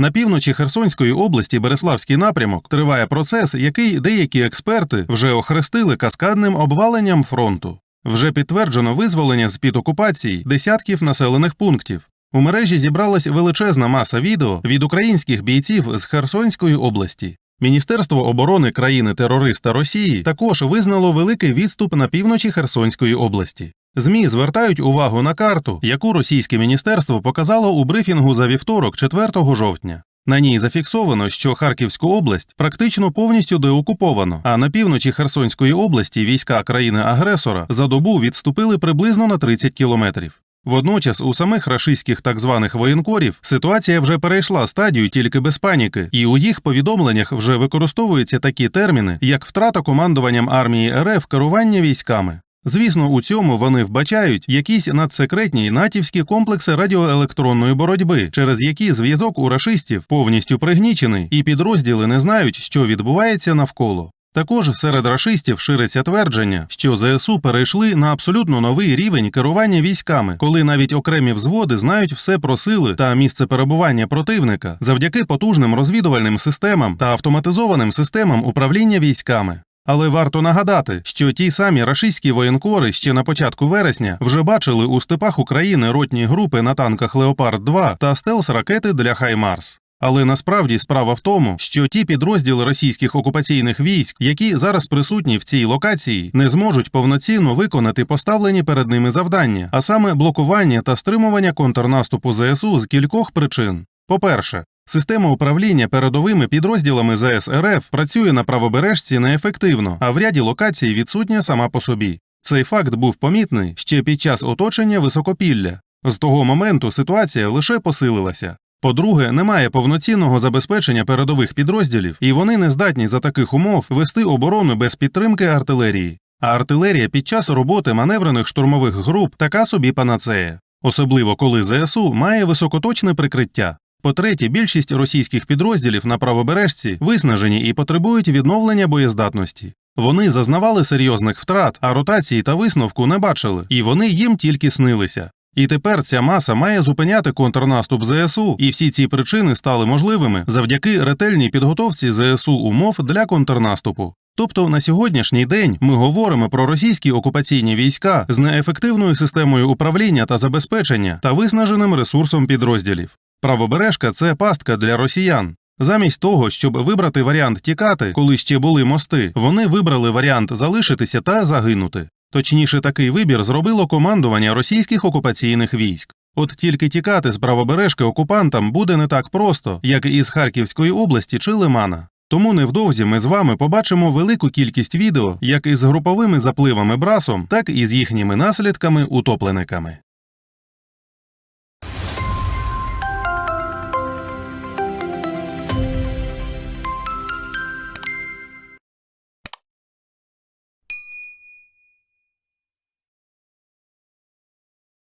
На півночі Херсонської області Береславський напрямок триває процес, який деякі експерти вже охрестили каскадним обваленням фронту. Вже підтверджено визволення з під окупації десятків населених пунктів. У мережі зібралась величезна маса відео від українських бійців з Херсонської області. Міністерство оборони країни-терориста Росії також визнало великий відступ на півночі Херсонської області. ЗМІ звертають увагу на карту, яку російське міністерство показало у брифінгу за вівторок, 4 жовтня. На ній зафіксовано, що Харківську область практично повністю деокуповано, а на півночі Херсонської області війська країни-агресора за добу відступили приблизно на 30 кілометрів. Водночас у самих рашистських так званих воєнкорів ситуація вже перейшла стадію тільки без паніки, і у їх повідомленнях вже використовуються такі терміни, як втрата командуванням армії РФ керування військами. Звісно, у цьому вони вбачають якісь надсекретні натівські комплекси радіоелектронної боротьби, через які зв'язок у рашистів повністю пригнічений, і підрозділи не знають, що відбувається навколо. Також серед рашистів шириться твердження, що ЗСУ перейшли на абсолютно новий рівень керування військами, коли навіть окремі взводи знають все про сили та місце перебування противника завдяки потужним розвідувальним системам та автоматизованим системам управління військами. Але варто нагадати, що ті самі рашистські воєнкори ще на початку вересня вже бачили у степах України ротні групи на танках Леопард 2 та стелс ракети для Хаймарс. Але насправді справа в тому, що ті підрозділи російських окупаційних військ, які зараз присутні в цій локації, не зможуть повноцінно виконати поставлені перед ними завдання, а саме блокування та стримування контрнаступу ЗСУ з кількох причин. По-перше, Система управління передовими підрозділами ЗС РФ працює на правобережці неефективно, а в ряді локацій відсутня сама по собі. Цей факт був помітний ще під час оточення високопілля. З того моменту ситуація лише посилилася. По-друге, немає повноцінного забезпечення передових підрозділів, і вони не здатні за таких умов вести оборону без підтримки артилерії. А артилерія під час роботи маневрених штурмових груп така собі панацея, особливо коли ЗСУ має високоточне прикриття. По-третє, більшість російських підрозділів на правобережці виснажені і потребують відновлення боєздатності. Вони зазнавали серйозних втрат, а ротації та висновку не бачили, і вони їм тільки снилися. І тепер ця маса має зупиняти контрнаступ ЗСУ, і всі ці причини стали можливими завдяки ретельній підготовці ЗСУ умов для контрнаступу. Тобто на сьогоднішній день ми говоримо про російські окупаційні війська з неефективною системою управління та забезпечення та виснаженим ресурсом підрозділів. Правобережка це пастка для росіян. Замість того, щоб вибрати варіант тікати, коли ще були мости, вони вибрали варіант залишитися та загинути. Точніше, такий вибір зробило командування російських окупаційних військ. От тільки тікати з правобережки окупантам буде не так просто, як із Харківської області чи Лимана. Тому невдовзі ми з вами побачимо велику кількість відео як із груповими запливами брасом, так і з їхніми наслідками утоплениками.